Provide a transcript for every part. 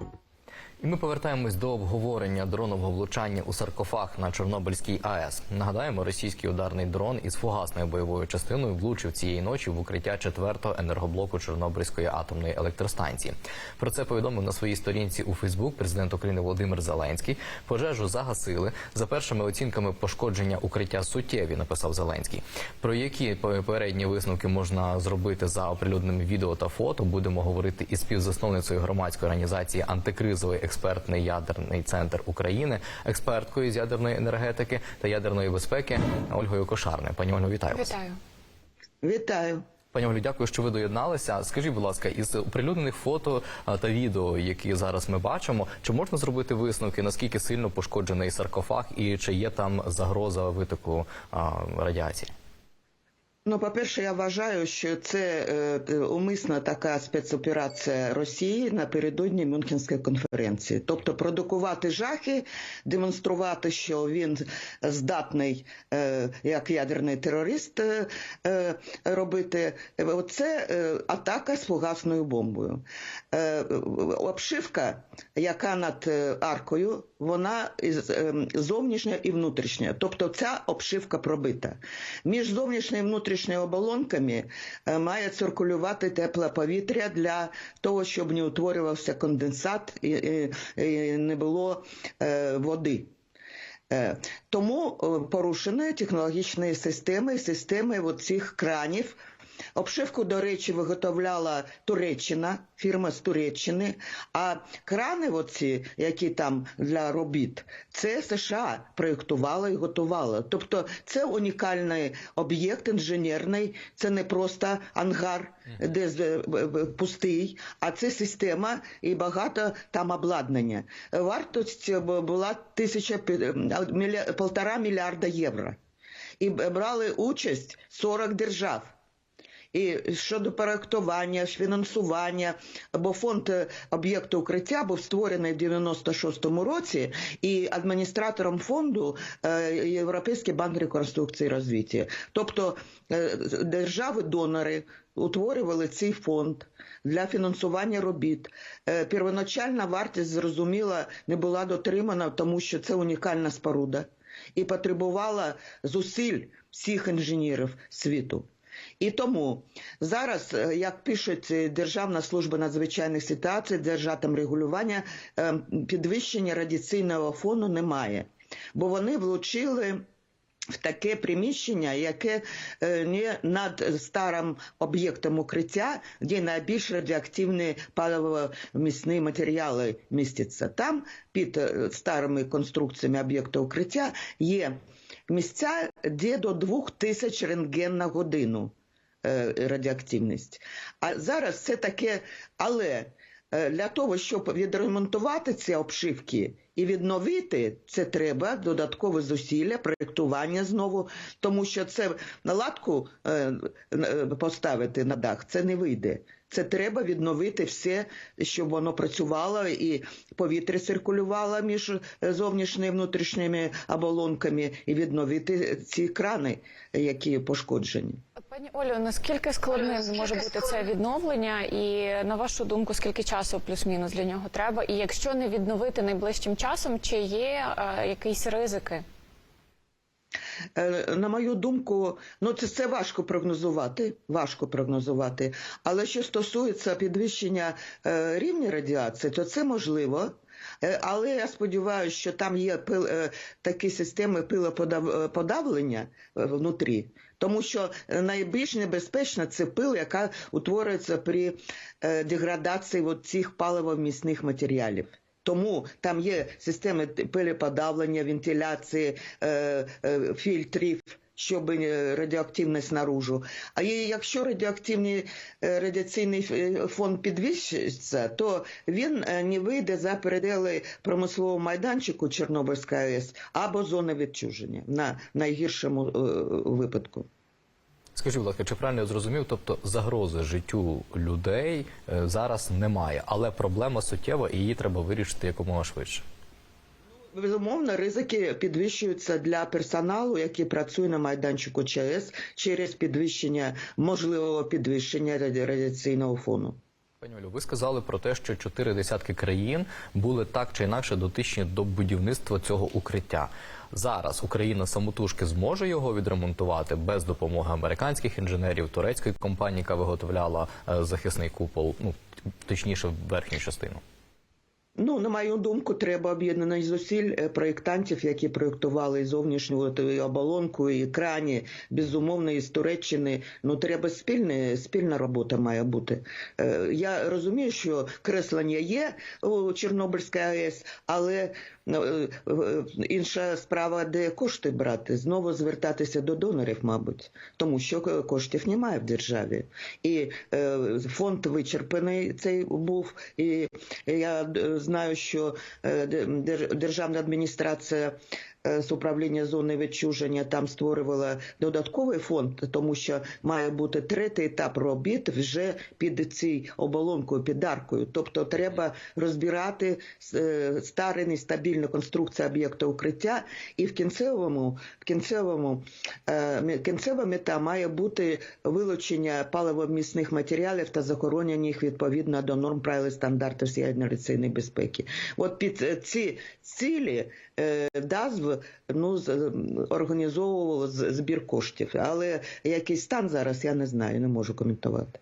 you І ми повертаємось до обговорення дронового влучання у саркофаг на Чорнобильській АЕС. Нагадаємо, російський ударний дрон із фугасною бойовою частиною влучив цієї ночі в укриття четвертого енергоблоку Чорнобильської атомної електростанції. Про це повідомив на своїй сторінці у Фейсбук президент України Володимир Зеленський. Пожежу загасили за першими оцінками пошкодження укриття суттєві. Написав Зеленський. Про які попередні висновки можна зробити за оприлюдненими відео та фото. Будемо говорити із співзасновницею громадської організації антикризовий експертний ядерний центр України, експерткою з ядерної енергетики та ядерної безпеки Ольгою Кошарною. Пані Ольго, вітаю вас. Вітаю. Вітаю. Пані Олю, дякую, що ви доєдналися. Скажіть, будь ласка, із оприлюднених фото та відео, які зараз ми бачимо, чи можна зробити висновки, наскільки сильно пошкоджений саркофаг, і чи є там загроза витоку а, радіації? Ну, по-перше, я вважаю, що це е, умисна така спецоперація Росії напередодні Мюнхенської конференції. Тобто продукувати жахи, демонструвати, що він здатний е, як ядерний терорист е, е, робити. Оце е, атака з фугасною бомбою. Е, обшивка, яка над е, аркою, вона е, зовнішня і внутрішня. Тобто ця обшивка пробита. Між зовнішньою і внутрішньою оболонками е, має циркулювати тепле повітря для того, щоб не утворювався конденсат і, не було е, води. Е, Тому порушені технологічні системи, системи цих кранів. Обшивку, до речі, виготовляла Туреччина, фірма з Туреччини. А крани, оці, які там для робіт, це США проєктувала і готувала. Тобто це унікальний об'єкт інженерний, це не просто ангар, де е, е, пустий, а це система і багато там обладнання. Вартість була тисяча пі- міля- полтора мільярда євро. І брали участь 40 держав. І щодо проектування, фінансування, бо фонд е, об'єкту укриття був створений в 96-му році, і адміністратором фонду е, Європейський банк реконструкції і розвитку. Тобто е, держави-донори утворювали цей фонд для фінансування робіт. Первоначальна вартість, зрозуміло, не була дотримана, тому що це унікальна споруда і потребувала зусиль всіх інженерів світу. І тому зараз, е, як пишуть е, Державна служба надзвичайних ситуацій, держатом регулювання, е, підвищення радіаційного фону немає, бо вони влучили. В таке приміщення, яке не над старим об'єктом укриття, де найбільш радіоактивні паливомісні матеріали містяться. Там під старими конструкціями об'єкту укриття є місця, де до 2000 рентген на годину е, радіоактивність. А зараз це таке, але е, для того, щоб відремонтувати ці обшивки і відновити, це треба додаткове зусилля, проєктування знову, тому що це наладку е, поставити на дах, це не вийде. Це треба відновити все, щоб воно працювало і повітря циркулювало між е, зовнішніми і внутрішніми оболонками, і відновити ці крани, які пошкоджені. Пані Олю, наскільки складним може бути це відновлення, і на вашу думку, скільки часу плюс-мінус для нього треба? І якщо не відновити найближчим часом, чи є е, якісь ризики? Е, На мою думку, ну це, це важко прогнозувати, важко прогнозувати. Але що стосується підвищення е, рівня радіації, то це можливо. Е, Але я сподіваюся, що там є пил, такі системи пилоподавлення внутрі, тому що найбільш небезпечна це пил, яка утворюється при деградації от цих паливомісних матеріалів. Тому там є системи пилеподавлення, вентиляції, е, е, фільтрів, щоб е, радіоактивність наружу. А якщо радіоактивний е, радіаційний е, фон підвищиться, то він не вийде за передели промислового майданчику Чорнобильської АЕС або зони відчуження на найгіршому випадку. Скажіть, будь ласка, чи правильно я зрозумів? Тобто загрози життю людей е, зараз немає, але проблема суттєва і її треба вирішити якомога швидше. Безумовно, ризики підвищуються для персоналу, який працює на майданчику ЧАЕС через підвищення можливого підвищення раді- радіаційного фону. Пані Олю, ви сказали про те, що чотири десятки країн були так чи інакше дотичні до будівництва цього укриття. Зараз Україна самотужки зможе його відремонтувати без допомоги американських інженерів, турецької компанії, яка виготовляла е, захисний купол, ну точніше, верхню частину. Ну, на мою думку, треба об'єднаних зусиль е, проєктантів, які проєктували зовнішню і оболонку, і крані, безумовно, із Туреччини. Ну, треба спільне, спільна робота має бути. Е, Я розумію, що креслення є у Чорнобильській АЕС, але інша справа, де кошти брати, знову звертатися до донорів, мабуть, тому що коштів немає в державі. І е, фонд вичерпаний цей був. І я е, знаю, що е, державна адміністрація е, з управління зони відчуження там створювала додатковий фонд, тому що має бути третій етап робіт вже під цією оболонкою, під аркою. Тобто треба розбирати е, стару нестабільну конструкцію об'єкту укриття, і в кінцевому, в кінцевому е, кінцева мета має бути вилучення паливомісних матеріалів та захоронення їх відповідно до норм правил і стандартів радіаційної безпеки. От під е, ці цілі е, ДАЗВ ну, організовував збір коштів. Але який стан зараз, я не знаю, не можу коментувати.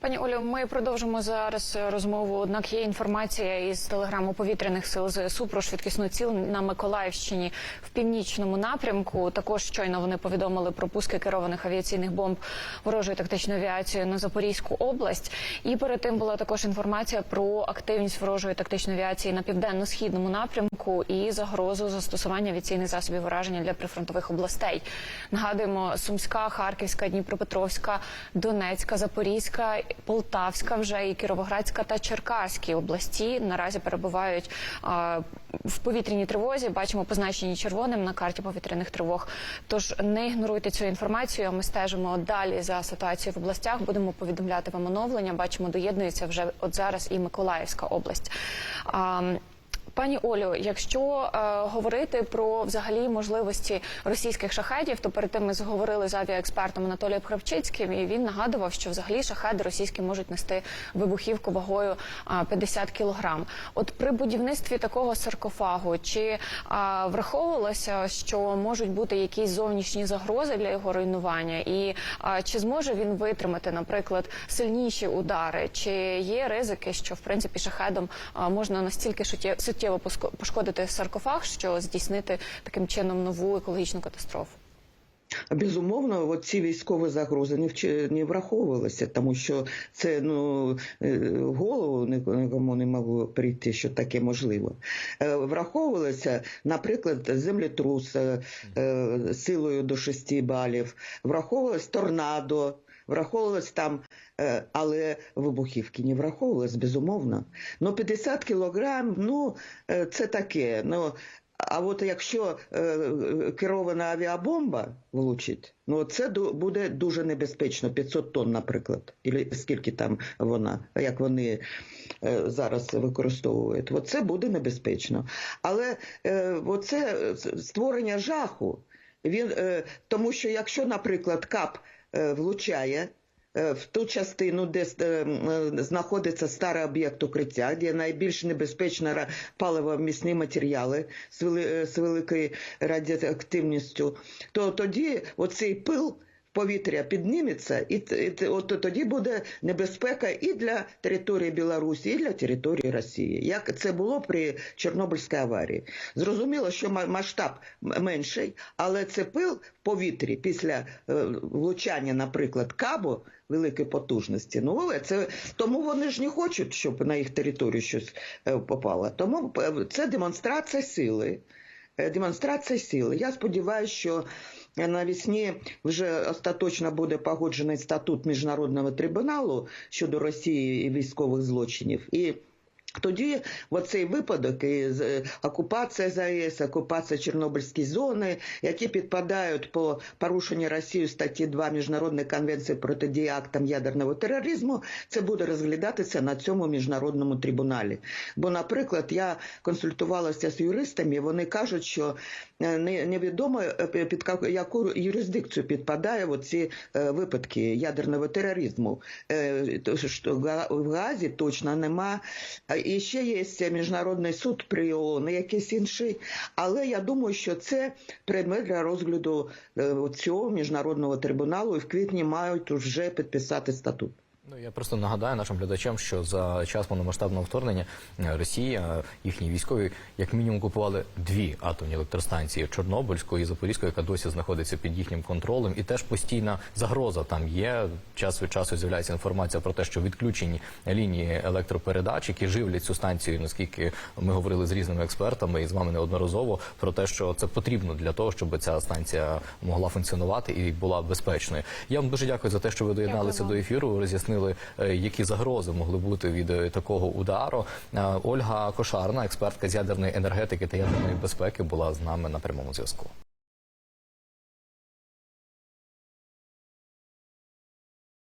Пані Олю, ми продовжимо зараз розмову. Однак є інформація із телеграму повітряних сил ЗСУ про швидкісну ціл на Миколаївщині в північному напрямку. Також щойно вони повідомили про пуски керованих авіаційних бомб ворожої тактичної авіації на Запорізьку область. І перед тим була також інформація про активність ворожої тактичної авіації на південно-східному напрямку і загрозу застосування авіаційних засобів враження для прифронтових областей. Нагадуємо, Сумська, Харківська, Дніпропетровська, Донецька, Запорізька, Полтавська вже і Кіровоградська та Черкаські області наразі перебувають а, в повітряній тривозі. Бачимо позначені червоним на карті повітряних тривог. Тож не ігноруйте цю інформацію. а Ми стежимо далі за ситуацією в областях. Будемо повідомляти вам оновлення. Бачимо, доєднується вже от зараз і Миколаївська область. А, Пані Олю, якщо е, говорити про взагалі можливості російських шахедів, то перед тим ми зговорили з авіаекспертом Анатолієм Храпчицьким, і він нагадував, що взагалі шахеди російські можуть нести вибухівку вагою а, 50 кілограм. От при будівництві такого саркофагу чи а, враховувалося, що можуть бути якісь зовнішні загрози для його руйнування, і а, чи зможе він витримати, наприклад, сильніші удари, чи є ризики, що в принципі шахедом а, можна настільки шуттє- суттєво пошкодити саркофаг, що здійснити таким чином нову екологічну катастрофу? Безумовно, от ці військові загрози не вч... не враховувалися, тому що це ну е, в голову ні- нікому не могло прийти, що таке можливо. Е, Враховувалося, наприклад, землетрус е, силою до 6 балів, враховувалось торнадо. Враховувалось там, але вибухівки не враховувалось, безумовно. Ну, 50 кілограм, ну, е, це таке. Ну, а от якщо е, керована авіабомба влучить, ну це буде дуже небезпечно. 500 тонн, наприклад, і скільки там вона, як вони е, зараз використовують. От це буде небезпечно. Але е, оце створення жаху, він, е, тому що якщо, наприклад, кап е, влучає. Е, В ту частину, де е, знаходиться старий об'єкт укриття, де найбільш небезпечні ра- паливомісні матеріали е, з великою радіоактивністю, то тоді оцей пил повітря підніметься, і, і от тоді буде небезпека і для території Білорусі, і для території Росії, як це було при Чорнобильській аварії. Зрозуміло, що ма- масштаб менший, але це пил в повітрі після е, влучання, наприклад, кабо великої потужності. Ну, але це тому вони ж не хочуть, щоб на їх територію щось е, попало. Тому е, це демонстрація сили. Демонстрація сили. Я сподіваюся, що навесні вже остаточно буде погоджений статут міжнародного трибуналу щодо Росії і військових злочинів. І Тоді оцей випадок із е, окупація ЗАЕС, окупація Чорнобильської зони, які підпадають по порушенню Росією статті 2 Міжнародної конвенції протидії актам ядерного тероризму, це буде розглядатися на цьому міжнародному трибуналі. Бо, наприклад, я консультувалася з юристами, вони кажуть, що е, не- невідомо е, під яку юрисдикцію підпадає оці е, випадки ядерного тероризму. В Газі точно нема. І ще є міжнародний суд при ООН, якийсь інший. Але я думаю, що це предмет для розгляду е, цього міжнародного трибуналу, і в квітні мають вже підписати статут. Ну я просто нагадаю нашим глядачам, що за час повномасштабного вторгнення е, Росія, е, їхні військові, як мінімум, купували дві атомні електростанції Чорнобильську і Запорізьку, яка досі знаходиться під їхнім контролем, і теж постійна загроза там є. Час від часу з'являється інформація про те, що відключені лінії електропередач, які живлять цю станцію, наскільки ми говорили з різними експертами і з вами неодноразово про те, що це потрібно для того, щоб ця станція могла функціонувати і була безпечною. Я вам дуже дякую за те, що ви доєдналися до ефіру, роз'яснили, е, які загрози могли бути від е, такого удару. Е, Ольга Кошарна, експертка з ядерної енергетики та ядерної безпеки, була з нами на прямому зв'язку.